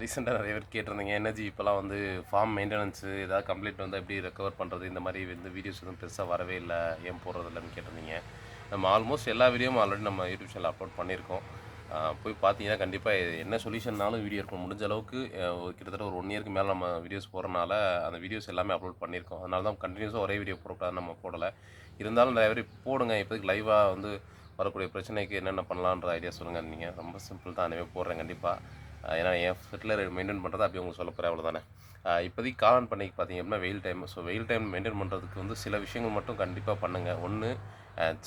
ரீசெண்டாக நிறைய பேர் கேட்டிருந்தீங்க. எனர்ஜி இப்போலாம் வந்து ஃபார்ம் மெயின்டெனன்ஸு ஏதாவது கம்ப்ளீட் வந்து எப்படி ரெக்கவர் பண்ணுறது இந்த மாதிரி வந்து வீடியோஸ் எதுவும் பெருசாக வரவே இல்லை. ஏன் போடுறது இல்லைன்னு கேட்டிருந்தீங்க. நம்ம ஆல்மோஸ்ட் எல்லா வீடியோவும் ஆல்ரெடி நம்ம யூடியூப் சேனல் அப்லோட் பண்ணியிருக்கோம். போய் பார்த்தீங்கன்னா கண்டிப்பாக என்ன சொல்யூஷன்னாலும் வீடியோ இருக்கும் முடிஞ்ச அளவுக்கு கிட்டத்தட்ட ஒரு ஒன் இயர்க்கு மேலே நம்ம வீடியோஸ் போகிறனால அந்த வீடியோஸ் எல்லாமே அப்லோட் பண்ணியிருக்கோம். அதனால தான் கண்டினியூஸாக ஒரே வீடியோ போடக்கூடாது நம்ம போடலை. இருந்தாலும் நிறைய பேர் போடுங்க. இப்போதைக்கு லைவாக வந்து வரக்கூடிய பிரச்சனைக்கு என்னென்ன பண்ணலான்ற ஐடியா சொல்லுங்கள் நீங்கள் ரொம்ப சிம்பிள் தான். அனைவே போடுறேன் கண்டிப்பாக ஏன்னா என் ஃபெர்டிலர் மெயின்டைன் பண்ணுறது அப்படி உங்களுக்கு சொல்ல போகிறேன் அவ்வளோதானே இப்போதைக்கு காளான் பண்ணைக்கு பார்த்தீங்க அப்படின்னா வெயில் டைம் ஸோ வெயில் டைம் மெயின்டைன் பண்ணுறதுக்கு வந்து சில விஷயங்கள் மட்டும் கண்டிப்பாக பண்ணுங்கள் ஒன்று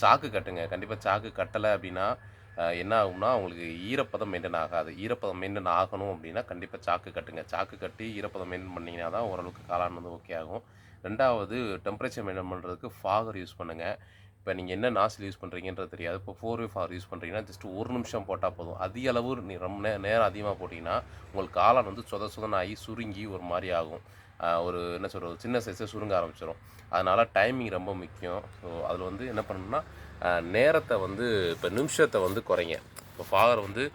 சாக்கு கட்டுங்க. கண்டிப்பாக சாக்கு கட்டலை அப்படின்னா என்ன ஆகும்னா உங்களுக்கு ஈரப்பதம் மெயின்டைன் ஆகாது. ஈரப்பதம் மெயின்டைன் ஆகணும் அப்படின்னா கண்டிப்பாக சாக்கு கட்டுங்க. சாக்கு கட்டி ஈரப்பதம் மெயின்டைன் பண்ணிங்கன்னா தான் ஓரளவுக்கு காளான் வந்து ஓகே ஆகும். ரெண்டாவது டெம்பரேச்சர் மெயின்டைன் பண்ணுறதுக்கு ஃபாகர் யூஸ் பண்ணுங்கள் இப்போ நீங்கள் என்ன நாசில் யூஸ் பண்ணுறீங்கன்றது தெரியாது. இப்போ ஃபோர் வே ஃபார் யூஸ் பண்ணுறீங்கன்னா ஜஸ்ட் ஒரு நிமிஷம் போட்டால் போதும். அதிக அளவு நீ ரொம்ப நே நேரம் அதிகமாக போட்டிங்கன்னா உங்களுக்கு காலம் வந்து சொத சொதன்னு ஆகி சுருங்கி ஒரு மாதிரி ஆகும். ஒரு என்ன சொல்கிறது சின்ன சைஸை சுருங்க ஆரம்பிச்சிடும் அதனால் டைமிங் ரொம்ப முக்கியம். ஸோ அதில் வந்து என்ன பண்ணணும்னா நேரத்தை வந்து இப்போ நிமிஷத்தை வந்து குறைங்க. இப்போ ஃபாதர் வந்து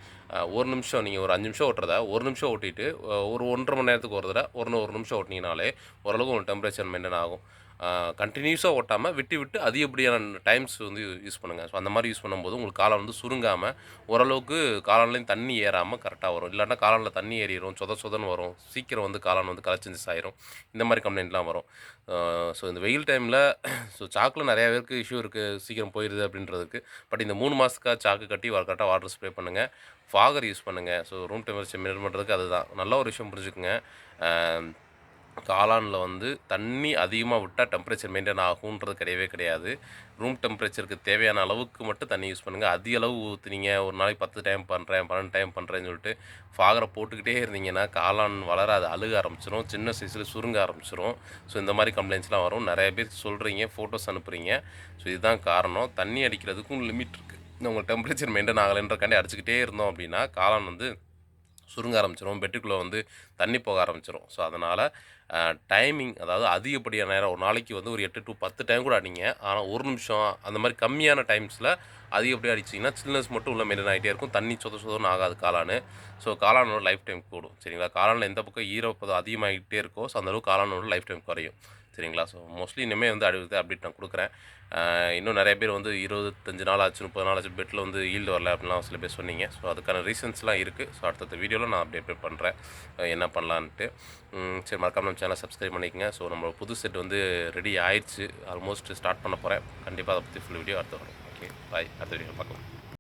ஒரு நிமிஷம் நீங்கள் ஒரு அஞ்சு நிமிஷம் ஓட்டுறத ஒரு நிமிஷம் ஓட்டிட்டு ஒரு ஒன்றரை மணி நேரத்துக்கு ஒரு தடவை ஒரு ஒரு நிமிஷம் ஓட்டினீங்கனாலே ஓரளவுக்கு உங்களுக்கு டெம்பரேச்சர் மெயின்டைன் ஆகும். கண்டினியூஸாக ஓட்டாமல் விட்டு விட்டு அதிகப்படியான டைம்ஸ் வந்து யூஸ் பண்ணுங்கள் ஸோ அந்த மாதிரி யூஸ் பண்ணும்போது உங்களுக்கு காலம் வந்து சுருங்காமல் ஓரளவுக்கு காளான்லேயும் தண்ணி ஏறாமல் கரெக்டாக வரும். இல்லாட்டா காலானில் தண்ணி ஏறிடும் சொத சொதன்னு வரும். சீக்கிரம் வந்து காலான் வந்து கலச்சிஞ்சஸ் ஆயிரும். இந்த மாதிரி கம்ப்ளைண்ட்லாம் வரும். ஸோ இந்த வெயில் டைமில் ஸோ சாக்கில் நிறையா பேருக்கு இஷ்யூ இருக்குது சீக்கிரம் போயிடுது அப்படின்றதுக்கு. பட் இந்த மூணு மாதத்துக்காக சாக்கு கட்டி கரெக்டாக வாட்டர் ஸ்ப்ரே பண்ணுங்கள் ஃபாகர் யூஸ் பண்ணுங்கள் ஸோ ரூம் டெம்பரேச்சர் மெயின் பண்ணுறதுக்கு அதுதான். நல்ல ஒரு விஷயம் புரிஞ்சுக்குங்க. காளானில் வந்து தண்ணி அதிகமாக விட்டால் டெம்பரேச்சர் மெயின்டைன் ஆகுன்றது கிடையவே கிடையாது. ரூம் டெம்பரேச்சருக்கு தேவையான அளவுக்கு மட்டும் தண்ணி யூஸ் பண்ணுங்கள் அதிக அளவு ஊற்றுனீங்க ஒரு நாளைக்கு பத்து டைம் பண்ணுறேன் பன்னெண்டு டைம் பண்ணுறேன்னு சொல்லிட்டு ஃபாகரை போட்டுக்கிட்டே இருந்தீங்கன்னா காளான் வளராது அழுக ஆரம்பிச்சிடும் சின்ன சைஸில் சுருங்க ஆரம்பிச்சிடும் ஸோ இந்த மாதிரி கம்ப்ளைண்ட்ஸ்லாம் வரும். நிறைய பேர் சொல்கிறீங்க ஃபோட்டோஸ் அனுப்புகிறீங்க ஸோ இதுதான் காரணம். தண்ணி அடிக்கிறதுக்கும் லிமிட் இருக்குது உங்கள் டெம்பரேச்சர் மெயின்டைன் ஆகலைன்றக்காண்டி அடிச்சுக்கிட்டே இருந்தோம் அப்படின்னா காளான் வந்து சுருங்க ஆரம்பிச்சிடும் பெட்டுக்குள்ளே வந்து தண்ணி போக ஆரம்பிச்சிடும் ஸோ அதனால் டைமிங் அதாவது அதிகப்படியான நேரம் ஒரு நாளைக்கு வந்து ஒரு எட்டு டு பத்து டைம் கூட அடிங்க. ஆனால் ஒரு நிமிஷம் அந்த மாதிரி கம்மியான டைம்ஸில் அதிகப்படியாக அடிச்சிங்கன்னா சில்னஸ் மட்டும் உள்ள மெயின்டைன் ஆகிட்டே இருக்கும். தண்ணி சொத சொதன்னு ஆகாது காளான். ஸோ காளானோட லைஃப் டைம் கூடும். சரிங்களா? காளானில் எந்த பக்கம் ஈரப்பதம் அதிகமாகிட்டே இருக்கோ ஸோ அந்தளவுக்கு காளானோட லைஃப் டைம் குறையும். சரிங்களா? ஸோ மோஸ்ட்லி இனிமேல் வந்து அடுத்து அப்டேட் நான் கொடுக்குறேன். இன்னும் நிறைய பேர் வந்து இருபத்தஞ்சு நாள் ஆச்சு முப்பது நாள் ஆச்சு பெட்டில் வந்து ஈல்டு வரல அப்படின்லாம் சில பேர் சொன்னீங்க. ஸோ அதுக்கான ரீசன்ஸ்லாம் இருக்குது ஸோ அடுத்தடுத்த வீடியோவில் நான் அப்டேட் பண்ணுறேன் என்ன பண்ணலான்ட்டு. சரி மறக்காம நம்ம சேனலை சப்ஸ்கிரைப் பண்ணிக்கங்க. ஸோ நம்ம புது செட் வந்து ரெடி ஆயிடுச்சு. ஆல்மோஸ்ட் ஸ்டார்ட் பண்ண போகிறேன் கண்டிப்பாக அதை பற்றி ஃபுல் வீடியோ அடுத்து வரும். ஓகே பாய் அடுத்த வீடியோ பார்க்கலாம்.